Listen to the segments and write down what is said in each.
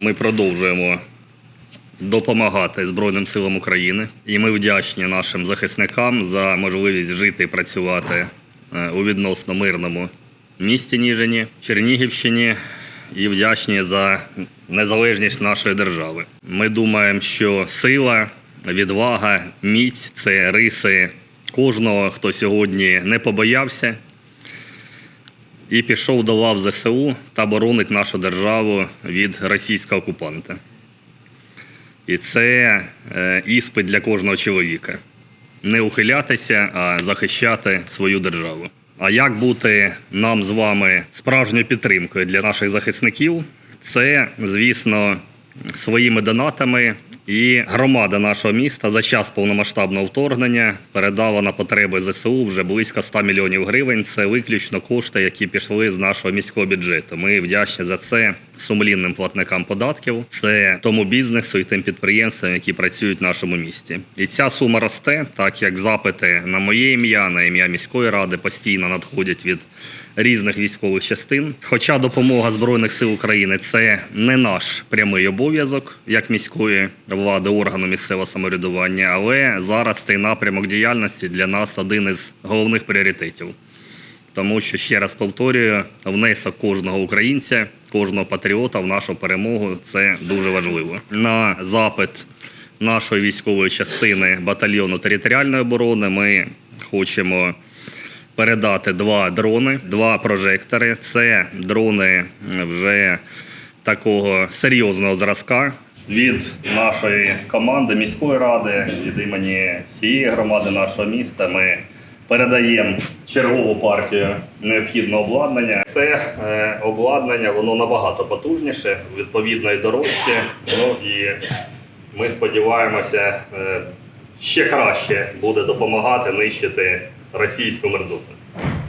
Ми продовжуємо допомагати Збройним силам України, і ми вдячні нашим захисникам за можливість жити і працювати е, у відносно мирному місті Ніжині, Чернігівщині, і вдячні за незалежність нашої держави. Ми думаємо, що сила, відвага, міць це риси кожного, хто сьогодні не побоявся і пішов до лав ЗСУ та боронить нашу державу від російського окупанта. І це е, іспит для кожного чоловіка. Не ухилятися, а захищати свою державу. А як бути нам з вами справжньою підтримкою для наших захисників? Це, звісно, своїми донатами. І громада нашого міста за час повномасштабного вторгнення передала на потреби ЗСУ вже близько 100 мільйонів гривень. Це виключно кошти, які пішли з нашого міського бюджету. Ми вдячні за це сумлінним платникам податків. Це тому бізнесу і тим підприємствам, які працюють в нашому місті. І ця сума росте, так як запити на моє ім'я, на ім'я міської ради постійно надходять від різних військових частин. Хоча допомога Збройних сил України це не наш прямий обов'язок як міської влади, органу місцевого самоврядування, але зараз цей напрямок діяльності для нас один із головних пріоритетів. Тому що ще раз повторюю, внесок кожного українця, кожного патріота в нашу перемогу це дуже важливо. На запит нашої військової частини батальйону територіальної оборони ми хочемо передати два дрони, два прожектори. Це дрони вже такого серйозного зразка. Від нашої команди міської ради, від імені всієї громади нашого міста, ми передаємо чергову партію необхідного обладнання. Це е, обладнання воно набагато потужніше, відповідно і дорожче. Ну і ми сподіваємося, е, ще краще буде допомагати нищити російську мерзоту.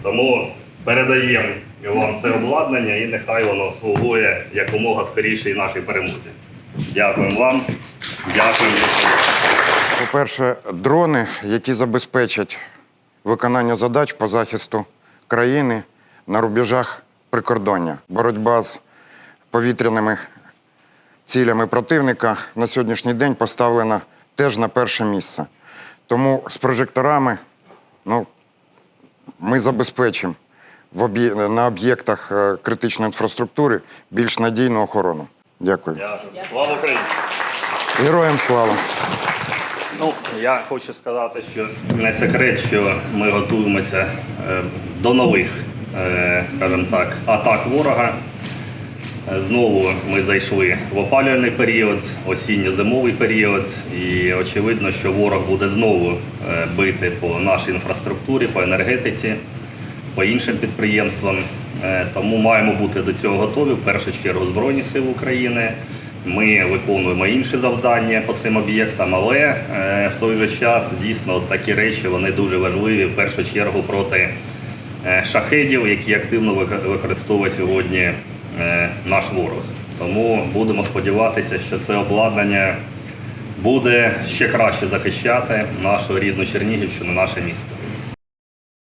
Тому передаємо вам це обладнання і нехай воно слугує якомога скоріше і нашій перемозі. Дякуємо вам. Дякуємо. По-перше, дрони, які забезпечать виконання задач по захисту країни на рубежах прикордоння. Боротьба з повітряними цілями противника на сьогоднішній день поставлена теж на перше місце. Тому з прожекторами ну, ми забезпечимо на об'єктах е, критичної інфраструктури більш надійну охорону. Дякую. Дякую. Слава Україні! Героям слава! Ну, я хочу сказати, що не секрет, що ми готуємося е, до нових, е, скажімо так, атак ворога. Знову ми зайшли в опалювальний період, осінньо-зимовий період, і очевидно, що ворог буде знову е, бити по нашій інфраструктурі, по енергетиці, по іншим підприємствам. Тому маємо бути до цього готові. В першу чергу Збройні Сили України. Ми виконуємо інші завдання по цим об'єктам, але е, в той же час дійсно такі речі вони дуже важливі в першу чергу проти е, шахедів, які активно використовує сьогодні е, наш ворог. Тому будемо сподіватися, що це обладнання буде ще краще захищати нашу рідну Чернігівщину, наше місто.